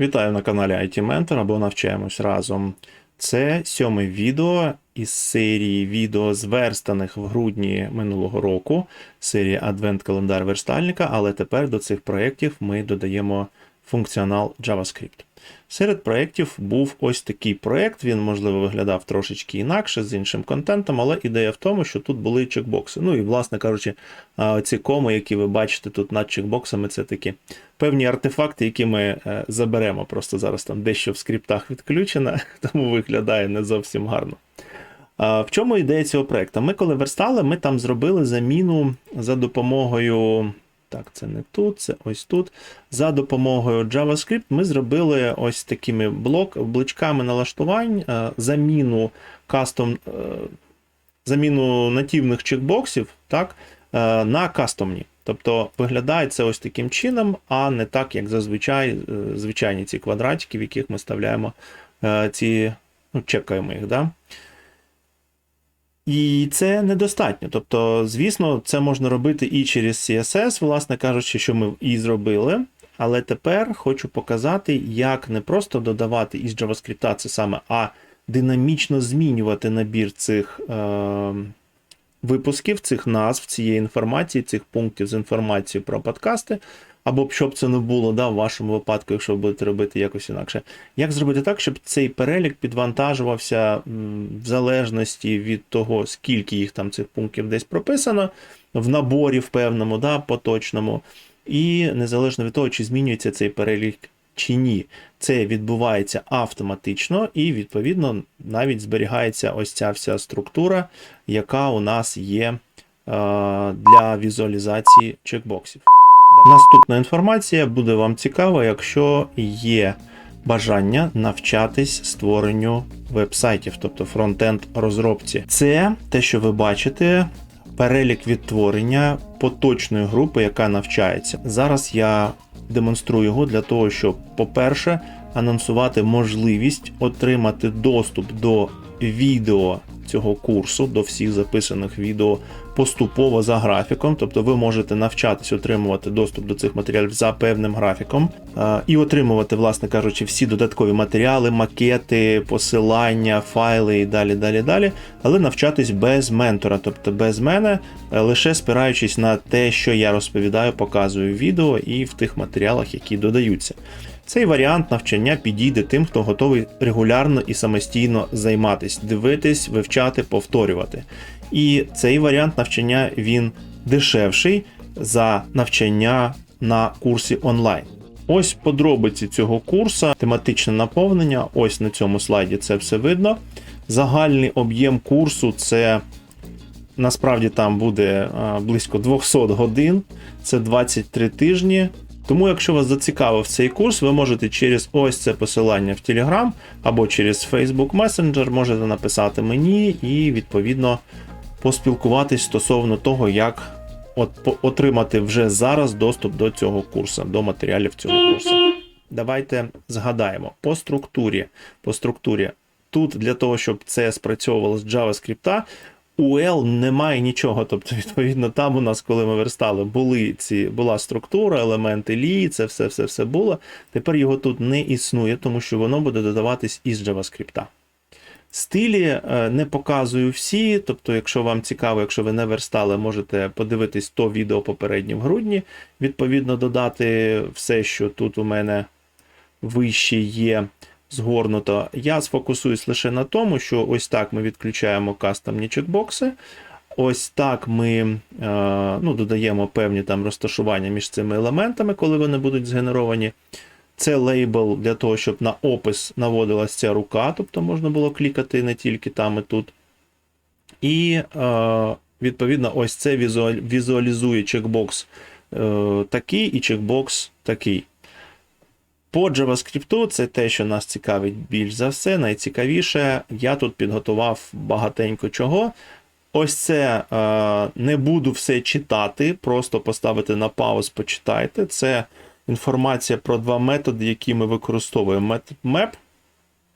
Вітаю на каналі IT Mentor або навчаємось разом. Це сьоме відео із серії відео зверстаних в грудні минулого року, серії Адвент календар верстальника, але тепер до цих проєктів ми додаємо функціонал JavaScript. Серед проєктів був ось такий проєкт, він, можливо, виглядав трошечки інакше з іншим контентом, але ідея в тому, що тут були чекбокси. Ну і, власне кажучи, ці коми, які ви бачите тут над чекбоксами, це такі певні артефакти, які ми е, заберемо. Просто зараз там дещо в скриптах відключено, тому виглядає не зовсім гарно. В чому ідея цього проєкту? Ми коли верстали, ми там зробили заміну за допомогою. Так, це не тут, це ось тут. За допомогою JavaScript ми зробили ось такими блок, блочками налаштувань е, заміну кастом, е, заміну нативних чекбоксів так, е, на кастомні. Тобто виглядає це ось таким чином, а не так, як зазвичай звичайні ці квадратики, в яких ми вставляємо ці, ну, чекаємо їх. Да? І це недостатньо. Тобто, звісно, це можна робити і через CSS, власне кажучи, що ми і зробили. Але тепер хочу показати, як не просто додавати із JavaScript це саме, а динамічно змінювати набір цих е, випусків, цих назв, цієї інформації, цих пунктів з інформацією про подкасти. Або щоб це не було да, в вашому випадку, якщо ви будете робити якось інакше. Як зробити так, щоб цей перелік підвантажувався в залежності від того, скільки їх там цих пунктів десь прописано, в наборі в певному, да, поточному, і незалежно від того, чи змінюється цей перелік чи ні. Це відбувається автоматично, і, відповідно, навіть зберігається ось ця вся структура, яка у нас є е, для візуалізації чекбоксів. Наступна інформація буде вам цікава, якщо є бажання навчатись створенню вебсайтів, тобто фронтенд розробці. Це те, що ви бачите, перелік відтворення поточної групи, яка навчається. Зараз я демонструю його для того, щоб, по-перше, анонсувати можливість отримати доступ до відео цього курсу, до всіх записаних відео поступово за графіком. Тобто ви можете навчатись отримувати доступ до цих матеріалів за певним графіком і отримувати, власне кажучи, всі додаткові матеріали, макети, посилання, файли і далі, далі, далі. Але навчатись без ментора, тобто без мене, е, лише спираючись на те, що я розповідаю, показую в відео і в тих матеріалах, які додаються. Цей варіант навчання підійде тим, хто готовий регулярно і самостійно займатись, дивитись, вивчати, повторювати. І цей варіант навчання він дешевший за навчання на курсі онлайн. Ось подробиці цього курсу, тематичне наповнення. Ось на цьому слайді це все видно. Загальний об'єм курсу це насправді там буде близько 200 годин, це 23 тижні. Тому, якщо вас зацікавив цей курс, ви можете через ось це посилання в Telegram або через Facebook Messenger можете написати мені і відповідно поспілкуватись стосовно того, як от, отримати вже зараз доступ до цього курсу, до матеріалів цього курсу. Давайте згадаємо по структурі. По структурі. Тут для того, щоб це спрацьовувало з JavaScript, у L немає нічого. Тобто, відповідно, там у нас, коли ми верстали, були ці, була структура, елементи лі, це все, все, все було. Тепер його тут не існує, тому що воно буде додаватись із JavaScript. Стилі е, не показую всі, тобто, якщо вам цікаво, якщо ви не верстали, можете подивитись то відео попереднє в грудні, відповідно, додати все, що тут у мене вище є згорнуто. Я сфокусуюсь лише на тому, що ось так ми відключаємо кастомні чекбокси. Ось так ми е, ну, додаємо певні там розташування між цими елементами, коли вони будуть згенеровані. Це лейбл для того, щоб на опис наводилась ця рука, тобто можна було клікати не тільки там і тут. І е, відповідно, ось це візуалізує чекбокс е, такий і чекбокс такий. По JavaScript це те, що нас цікавить більш за все, найцікавіше. Я тут підготував багатенько чого. Ось це е, не буду все читати, просто поставити на пауз, почитайте. Це інформація про два методи, які ми використовуємо. Метод map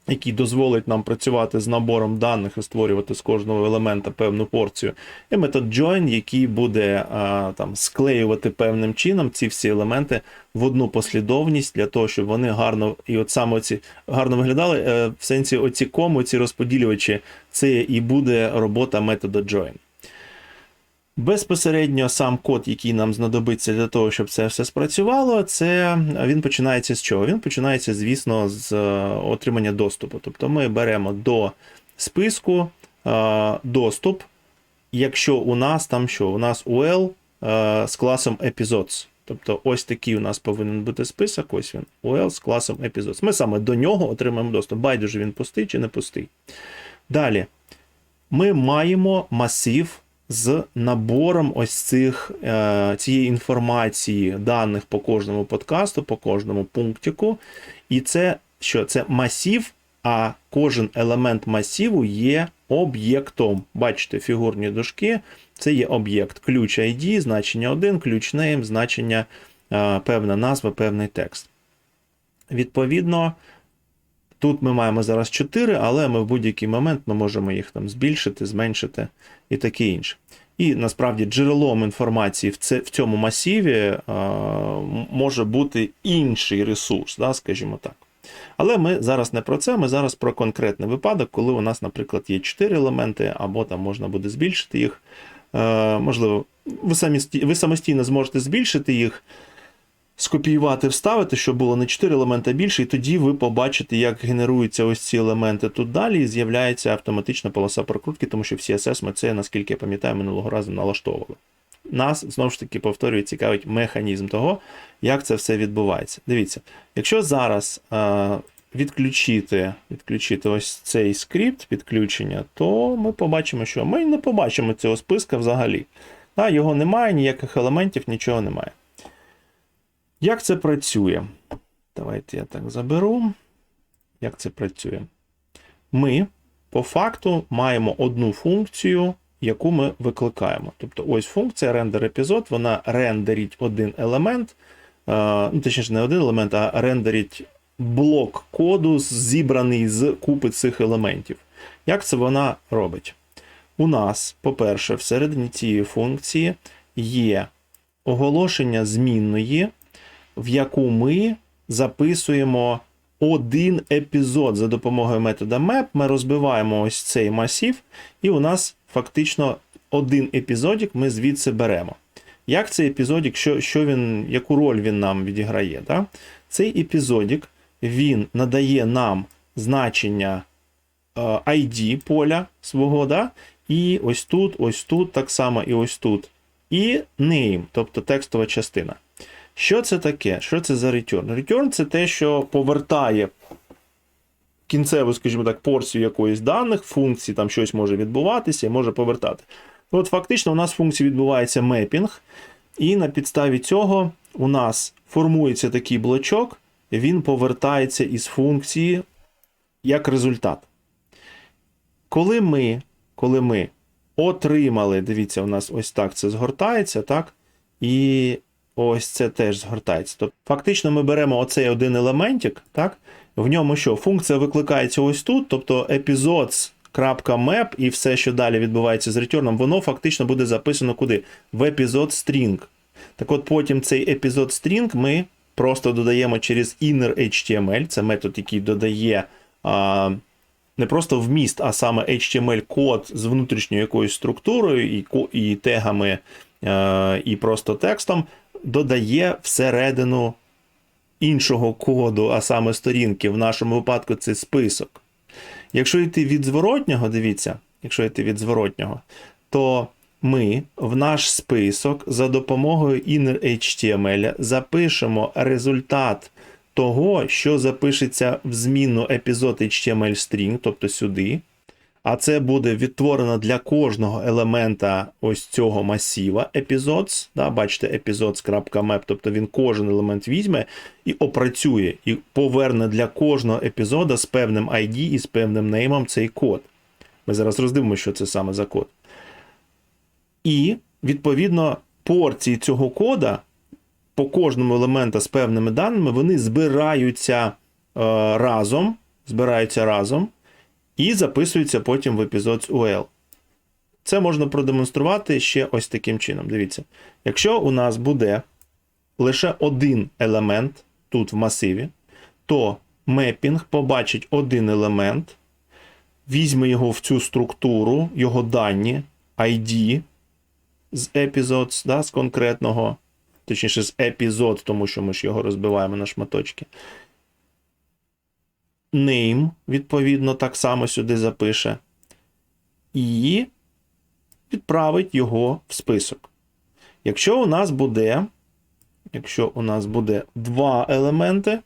який дозволить нам працювати з набором даних і створювати з кожного елемента певну порцію. І метод join, який буде а, там склеювати певним чином ці всі елементи в одну послідовність для того, щоб вони гарно і от саме оці гарно виглядали. Е, в сенсі оці коми, ці розподілювачі, це і буде робота методу join. Безпосередньо сам код, який нам знадобиться для того, щоб це все спрацювало, це він починається з чого? Він починається, звісно, з е, отримання доступу. Тобто ми беремо до списку е, доступ, якщо у нас там що? У нас UL е, з класом episodes. Тобто ось такий у нас повинен бути список, ось він, UL з класом episodes. Ми саме до нього отримаємо доступ. Байдуже він пустий чи не пустий. Далі ми маємо масив з набором ось цих е, цієї інформації, даних по кожному подкасту, по кожному пунктику. І це що? Це масів, а кожен елемент масиву є об'єктом. Бачите, фігурні дужки, це є об'єкт. Ключ ID, значення 1, ключ name, значення е, певна назва, певний текст. Відповідно. Тут ми маємо зараз 4, але ми в будь-який момент ми можемо їх там збільшити, зменшити і таке інше. І насправді джерелом інформації в це, в цьому масиві е, може бути інший ресурс, да, скажімо так. Але ми зараз не про це, ми зараз про конкретний випадок, коли у нас, наприклад, є 4 елементи, або там можна буде збільшити їх. Е, можливо, ви, самостійно зможете збільшити їх скопіювати, вставити, щоб було не 4 елемента більше, і тоді ви побачите, як генеруються ось ці елементи тут далі, і з'являється автоматична полоса прокрутки, тому що в CSS ми це, наскільки я пам'ятаю, минулого разу налаштовували. Нас знову ж таки повторюю, цікавить механізм того, як це все відбувається. Дивіться, якщо зараз е, відключити відключити ось цей скрипт підключення, то ми побачимо, що ми не побачимо цього списка взагалі. А, його немає, ніяких елементів, нічого немає. Як це працює? Давайте я так заберу. Як це працює? Ми по факту маємо одну функцію, яку ми викликаємо. Тобто, ось функція render епізод, вона рендерить один елемент, ну, точніше, не один елемент, а рендерить блок коду, зібраний з купи цих елементів. Як це вона робить? У нас, по-перше, всередині цієї функції є оголошення змінної в яку ми записуємо один епізод за допомогою метода map. Ми розбиваємо ось цей масів, і у нас фактично один епізодик ми звідси беремо. Як цей епізодик, що, що він, яку роль він нам відіграє? Да? Цей епізодик він надає нам значення е, ID поля свого, да? і ось тут, ось тут, так само і ось тут. І name, тобто текстова частина. Що це таке? Що це за return? Return це те, що повертає кінцеву, скажімо так, порцію якоїсь даних, функції, там щось може відбуватися і може повертати. От Фактично, у нас в функції відбувається мепінг, і на підставі цього у нас формується такий блочок, він повертається із функції як результат. Коли ми коли ми отримали, дивіться, у нас ось так це згортається, так? І ось це теж згортається. Тобто, фактично, ми беремо оцей один елементик, так? В ньому що? Функція викликається ось тут, тобто episodes.map і все, що далі відбувається з return, воно фактично буде записано куди? В епізод string. Так от потім цей епізод string ми просто додаємо через inner HTML, це метод, який додає. А, не просто вміст, а саме HTML-код з внутрішньою якоюсь структурою і і тегами, е, і просто текстом, додає всередину іншого коду, а саме сторінки. В нашому випадку це список. Якщо йти від зворотнього, дивіться, якщо йти від зворотнього, то ми в наш список за допомогою inner.html запишемо результат того, що запишеться в змінну епізод HTML string, тобто сюди. А це буде відтворено для кожного елемента ось цього масіва episodes. Да, Бачите, episodes.map, тобто він кожен елемент візьме і опрацює, і поверне для кожного епізода з певним ID і з певним неймом цей код. Ми зараз роздивимося, що це саме за код. І, відповідно, порції цього кода по кожному елементу з певними даними вони збираються е, разом збираються разом і записуються потім в епізод з UL. Це можна продемонструвати ще ось таким чином. Дивіться, якщо у нас буде лише один елемент тут в масиві, то мепінг побачить один елемент, візьме його в цю структуру, його дані, ID з episodes, да, з конкретного, точніше, з епізод, тому що ми ж його розбиваємо на шматочки. Name, відповідно, так само сюди запише. І відправить його в список. Якщо у нас буде, якщо у нас буде два елементи,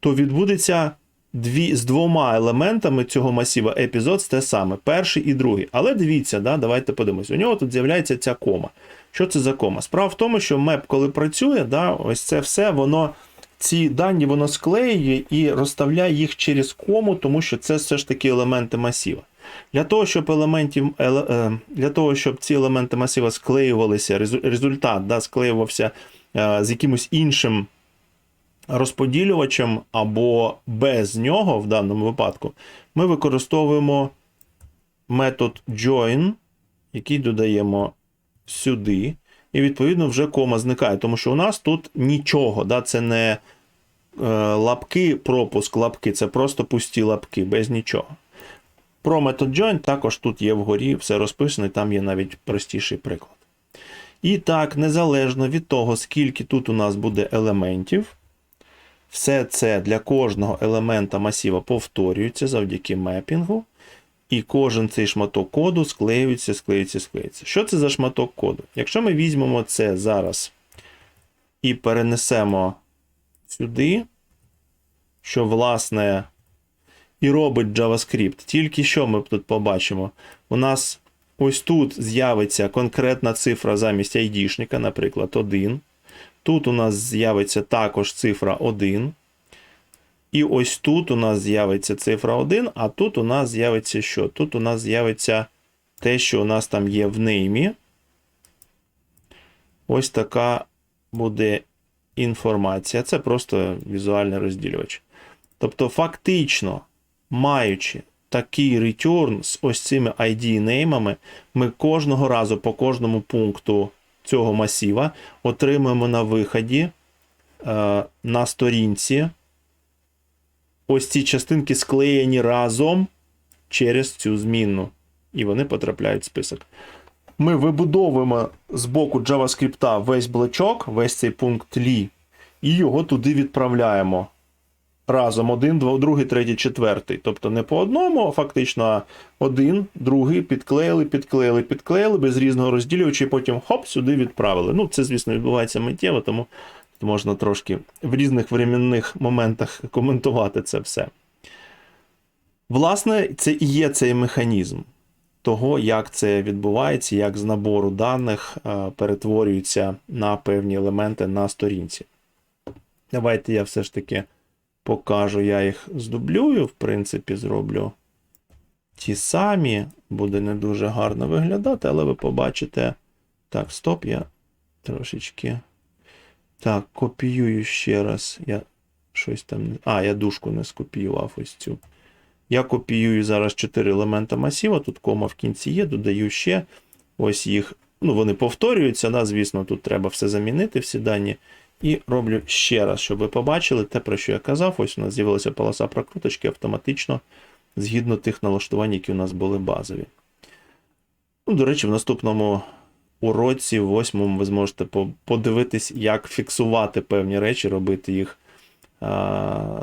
то відбудеться дві, з двома елементами цього масива епізод те саме, перший і другий. Але дивіться, да, давайте подивимось. У нього тут з'являється ця кома. Що це за кома? Справа в тому, що меп, коли працює, да, ось це все, воно. Ці дані воно склеює і розставляє їх через кому, тому що це все ж таки елементи масива. Для того, щоб елементів, е, для того, щоб ці елементи масива склеювалися, результат да, склеювався е, з якимось іншим розподілювачем або без нього, в даному випадку, ми використовуємо метод join, який додаємо сюди. І відповідно вже кома зникає, тому що у нас тут нічого, да, це не е, лапки, пропуск лапки, це просто пусті лапки, без нічого. Про метод join також тут є вгорі, все розписано, і там є навіть простіший приклад. І так, незалежно від того, скільки тут у нас буде елементів, все це для кожного елемента масива повторюється завдяки мепінгу. І кожен цей шматок коду склеюється, склеюється, склеюється. Що це за шматок коду? Якщо ми візьмемо це зараз і перенесемо сюди, що, власне, і робить JavaScript, тільки що ми тут побачимо? У нас ось тут з'явиться конкретна цифра замість ID-шника, наприклад, 1. Тут у нас з'явиться також цифра 1. І ось тут у нас з'явиться цифра 1, а тут у нас з'явиться що? Тут у нас з'явиться те, що у нас там є в неймі. Ось така буде інформація. Це просто візуальний розділювач. Тобто, фактично, маючи такий return з ось цими ID-неймами, ми кожного разу по кожному пункту цього масіва отримуємо на виході е, на сторінці ось ці частинки склеєні разом через цю змінну, і вони потрапляють в список. Ми вибудовуємо з боку JavaScript весь блочок, весь цей пункт лі, і його туди відправляємо. Разом один, два, другий, третій, четвертий. Тобто не по одному, а фактично один, другий, підклеїли, підклеїли, підклеїли без різного розділювача, і потім хоп, сюди відправили. Ну, це, звісно, відбувається миттєво, тому можна трошки в різних временних моментах коментувати це все. Власне, це і є цей механізм того, як це відбувається, як з набору даних е, перетворюються на певні елементи на сторінці. Давайте я все ж таки покажу, я їх здублюю, в принципі, зроблю ті самі, буде не дуже гарно виглядати, але ви побачите. Так, стоп, я трошечки. Так, копіюю ще раз. Я щось там. А, я дужку не скопіював ось цю. Я копіюю зараз 4 елемента масива, тут кома в кінці є, додаю ще. Ось їх. Ну, вони повторюються, да, звісно, тут треба все замінити, всі дані. І роблю ще раз, щоб ви побачили те, про що я казав. Ось у нас з'явилася полоса прокруточки автоматично, згідно тих налаштувань, які у нас були базові. Ну, до речі, в наступному уроці, восьмому, ви зможете подивитись, як фіксувати певні речі, робити їх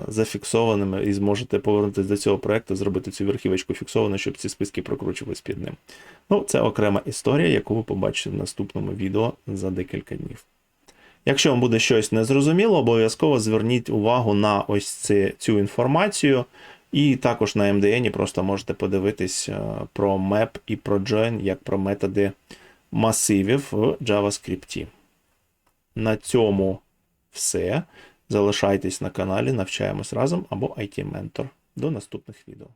зафіксованими, і зможете повернутися до цього проекту, зробити цю верхівочку фіксовану, щоб ці списки прокручувались під ним. Ну, це окрема історія, яку ви побачите в наступному відео за декілька днів. Якщо вам буде щось незрозуміло, обов'язково зверніть увагу на ось це, цю інформацію. І також на MDN просто можете подивитись е, про map і про join, як про методи масивів в JavaScript. На цьому все. Залишайтесь на каналі, навчаємось разом або IT-ментор. До наступних відео.